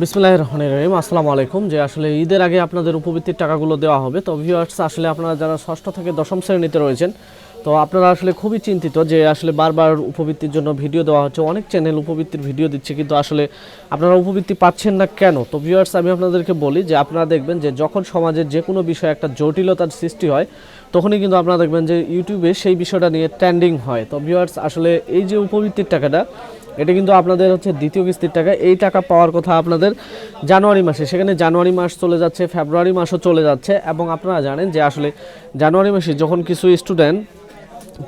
বিসমুল্লাহ রহমান রহিম। আসসালামু আলাইকুম। যে আসলে ঈদের আগে আপনাদের উপবৃত্তির টাকাগুলো দেওয়া হবে। তো ভিউয়ার্স আসলে আপনারা যারা ষষ্ঠ থেকে দশম শ্রেণীতে রয়েছেন, তো আপনারা আসলে খুবই চিন্তিত যে আসলে বারবার উপবৃত্তির জন্য ভিডিও দেওয়া হচ্ছে। অনেক চ্যানেল উপবৃত্তির ভিডিও দিচ্ছে, কিন্তু আসলে আপনারা উপবৃত্তি পাচ্ছেন না কেন? তো ভিউয়ার্স আমি আপনাদেরকে বলি যে আপনারা দেখবেন যে যখন সমাজের যে কোনো বিষয়ে একটা জটিলতার সৃষ্টি হয়, তখনই কিন্তু আপনারা দেখবেন যে ইউটিউবে সেই বিষয়টা নিয়ে ট্রেন্ডিং হয়। তো ভিউয়ার্স আসলে এই যে উপবৃত্তির টাকাটা এটা কিন্তু আপনাদের হচ্ছে দ্বিতীয় কিস্তির টাকা। এই টাকা পাওয়ার কথা আপনাদের জানুয়ারি মাসে। সেখানে জানুয়ারি মাস চলে যাচ্ছে, ফেব্রুয়ারি মাসও চলে যাচ্ছে। এবং আপনারা জানেন যে আসলে জানুয়ারি মাসে যখন কিছু স্টুডেন্ট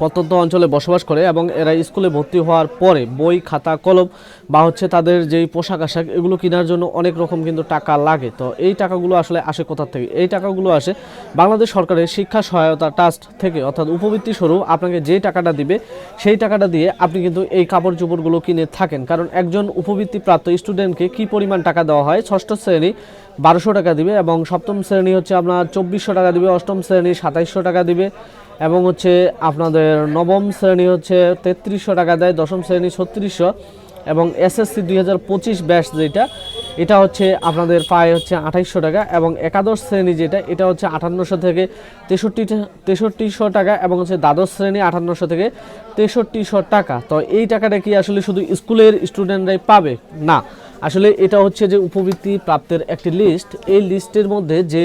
প্রত্যন্ত অঞ্চলে বসবাস করে এবং এরা স্কুলে ভর্তি হওয়ার পরে বই, খাতা, কলম বা হচ্ছে তাদের যেই পোশাক আশাক, এগুলো কেনার জন্য অনেক রকম কিন্তু টাকা লাগে। তো এই টাকাগুলো আসলে আসে কোথার থেকে? এই টাকাগুলো আসে বাংলাদেশ সরকারের শিক্ষা সহায়তা ট্রাস্ট থেকে, অর্থাৎ উপবৃত্তি স্বরূপ আপনাকে যে টাকাটা দিবে, সেই টাকাটা দিয়ে আপনি কিন্তু এই কাপড় চোপড়গুলো কিনে থাকেন। কারণ একজন উপবৃত্তি প্রাপ্ত স্টুডেন্টকে কি পরিমাণ টাকা দেওয়া হয়? ষষ্ঠ শ্রেণি বারোশো টাকা দিবে এবং সপ্তম শ্রেণি হচ্ছে আপনার চব্বিশশো টাকা দিবে, অষ্টম শ্রেণি সাতাইশশো টাকা দিবে। এবং হচ্ছে আপনাদের নবম শ্রেণি হচ্ছে তেত্রিশশো টাকা দেয়, দশম শ্রেণি ছত্রিশশো, এবং এসএসসি দুই হাজার পঁচিশ ব্যাচ যেটা, এটা হচ্ছে আপনাদের পায় হচ্ছে আঠাইশশো টাকা, এবং একাদশ শ্রেণি যেটা, এটা হচ্ছে আটান্নশো থেকে তেষট্টি তেষট্টিশো টাকা, এবং হচ্ছে দ্বাদশ শ্রেণি আটান্নশো থেকে তেষট্টিশো টাকা। তো এই টাকাটা কি আসলে শুধু স্কুলের স্টুডেন্টরাই পাবে? না। আসলে এটা হচ্ছে যে উপবৃত্তি প্রাপ্তের একটি লিস্ট এই লিস্টের মধ্যে যে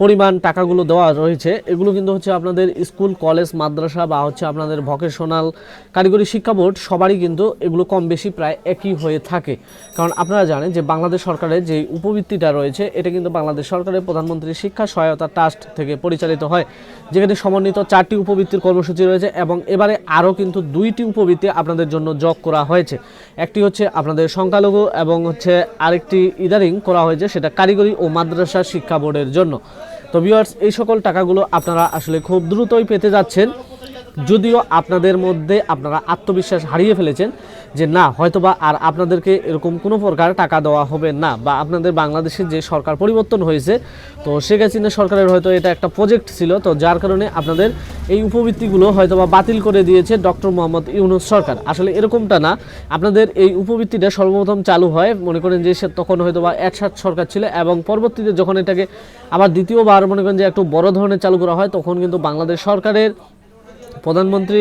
পরিমাণ টাকাগুলো দেওয়া রয়েছে, এগুলো কিন্তু হচ্ছে আপনাদের স্কুল, কলেজ, মাদ্রাসা বা হচ্ছে আপনাদের ভকেশনাল কারিগরি শিক্ষা বোর্ড সবারই কিন্তু এগুলো কম বেশি প্রায় একই হয়ে থাকে। কারণ আপনারা জানেন যে বাংলাদেশ সরকারের যে উপবৃত্তিটা রয়েছে, এটা কিন্তু বাংলাদেশ সরকারের প্রধানমন্ত্রী শিক্ষা সহায়তা ট্রাস্ট থেকে পরিচালিত হয়, যেখানে সমন্বিত চারটি উপবৃত্তির কর্মসূচি রয়েছে এবং এবারে আরও কিন্তু দুইটি উপবৃত্তি আপনাদের জন্য যোগ করা হয়েছে। একটি হচ্ছে আপনাদের সংখ্যালঘু এবং হচ্ছে আরেকটি ইদারিং করা হয়েছে, সেটা কারিগরি ও মাদ্রাসা শিক্ষা বোর্ডের জন্য। তো ভিউয়ার্স এই সকল টাকাগুলো আপনারা আসলে খুব দ্রুতই পেতে যাচ্ছেন। যদিও আপনাদের মধ্যে আপনারা আত্মবিশ্বাস হারিয়ে ফেলেছেন যে না, হয়তোবা আর আপনাদেরকে এরকম কোনো প্রকার টাকা দেওয়া হবে না বা আপনাদের বাংলাদেশের যে সরকার পরিবর্তন হয়েছে, তো শেখ হাসিনা সরকারের হয়তো এটা একটা প্রজেক্ট ছিল, তো যার কারণে আপনাদের এই উপবৃত্তিগুলো হয়তোবা বাতিল করে দিয়েছে ডক্টর মোহাম্মদ ইউনুস সরকার। আসলে এরকমটা না, আপনাদের এই উপবৃত্তিটা সর্বপ্রথম চালু হয়, মনে করেন যে সে তখন হয়তোবা একসাথ সরকার ছিল এবং পরবর্তীতে যখন এটাকে আবার দ্বিতীয়বার মনে করেন যে একটু বড় ধরনের চালু করা হয়, তখন কিন্তু বাংলাদেশ সরকারের প্রধানমন্ত্রী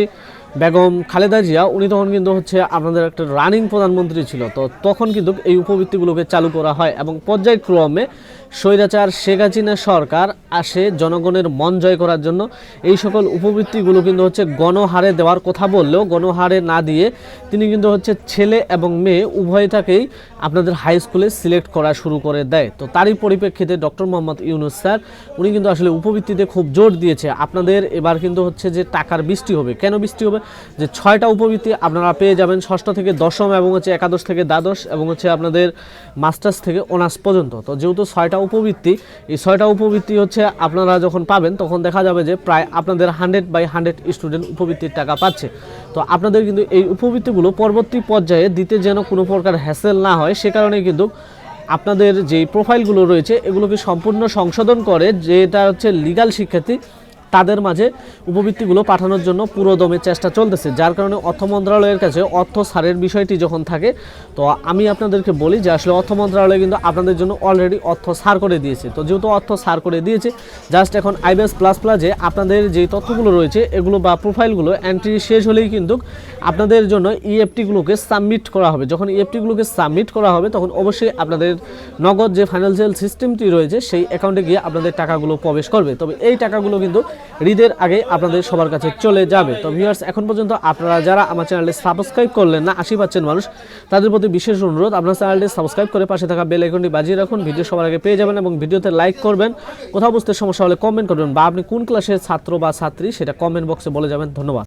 বেগম খালেদা জিয়া, উনি তখন কিন্তু হচ্ছে আপনাদের একটা রানিং প্রধানমন্ত্রী ছিল। তো তখন কিন্তু এই উপবৃত্তিগুলোকে চালু করা হয় এবং পর্যায়ক্রমে স্বৈরাচার শেখ হাসিনা সরকার আসে জনগণের মন জয় করার জন্য। এই সকল উপবৃত্তিগুলো কিন্তু হচ্ছে গণহারে দেওয়ার কথা বললেও গণহারে না দিয়ে তিনি কিন্তু হচ্ছে ছেলে এবং মেয়ে উভয়টাকেই আপনাদের হাই স্কুলে সিলেক্ট করা শুরু করে দেয়। তো তারই পরিপ্রেক্ষিতে ডক্টর মোহাম্মদ ইউনুস স্যার, উনি কিন্তু আসলে উপবৃত্তিতে খুব জোর দিয়েছে। আপনাদের এবার কিন্তু হচ্ছে যে টাকার বৃষ্টি হবে। কেন বৃষ্টি হবে? যে ছয়টা উপবৃত্তি আপনারা পেয়ে যাবেন ষষ্ঠ থেকে দশম এবং হচ্ছে একাদশ থেকে দ্বাদশ এবং হচ্ছে আপনাদের মাস্টার্স থেকে অনার্স পর্যন্ত। তো যেহেতু ছয়টা উপবৃত্তি, এই ছয়টা উপবৃত্তি হচ্ছে আপনারা যখন পাবেন, তখন দেখা যাবে যে প্রায় আপনাদের হান্ড্রেড বাই হান্ড্রেড স্টুডেন্ট উপবৃত্তির টাকা পাচ্ছে। তো আপনাদের কিন্তু এই উপবৃত্তিগুলো পরবর্তী পর্যায়ে দিতে যেন কোনো প্রকার হ্যাসেল না হয়, সে কারণে কিন্তু আপনাদের যে প্রোফাইলগুলো রয়েছে, এগুলোকে সম্পূর্ণ সংশোধন করে, যেটা হচ্ছে লিগাল শিক্ষার্থী তাদের মাঝে উপবৃত্তিগুলো পাঠানোর জন্য পুরো দমে চেষ্টা চলতেছে। যার কারণে অর্থ মন্ত্রণালয়ের কাছে অর্থ সারের বিষয়টি যখন থাকে, তো আমি আপনাদেরকে বলি যে আসলে অর্থ মন্ত্রণালয় কিন্তু আপনাদের জন্য অলরেডি অর্থ সার করে দিয়েছে। তো যেহেতু অর্থ সার করে দিয়েছে জাস্ট এখন আইবিএস প্লাস প্লাসে আপনাদের যে তথ্যগুলো রয়েছে, এগুলো বা প্রোফাইলগুলো এন্ট্রি শেষ হলেই কিন্তু আপনাদের জন্য E ইএফটিগুলোকে সাবমিট করা হবে। যখন E ইএফটিগুলোকে সাবমিট করা হবে, তখন অবশ্যই আপনাদের নগদ যে ফাইন্যান্সিয়াল সিস্টেমটি রয়েছে, সেই অ্যাকাউন্টে গিয়ে আপনাদের টাকাগুলো প্রবেশ করবে। তবে এই টাকাগুলো কিন্তু ঈদের আগে আপনাদের সবার কাছে চলে যাবে। তো ভিউয়ার্স এখন পর্যন্ত আপনারা যারা আমার চ্যানেলে সাবস্ক্রাইব করলেন না, আশি পাচ্ছেন মানুষ, তাদের প্রতি বিশেষ অনুরোধ, আপনার চ্যানেলটি সাবস্ক্রাইব করে পাশে থাকা বেল আইকনটি বাজিয়ে রাখুন ভিডিও সবার আগে পেয়ে যাবেন এবং ভিডিওতে লাইক করবেন। কোথাও বুঝতে সমস্যা হলে কমেন্ট করবেন বা আপনি কোন ক্লাসের ছাত্র বা ছাত্রী, সেটা কমেন্ট বক্সে বলে যাবেন। ধন্যবাদ।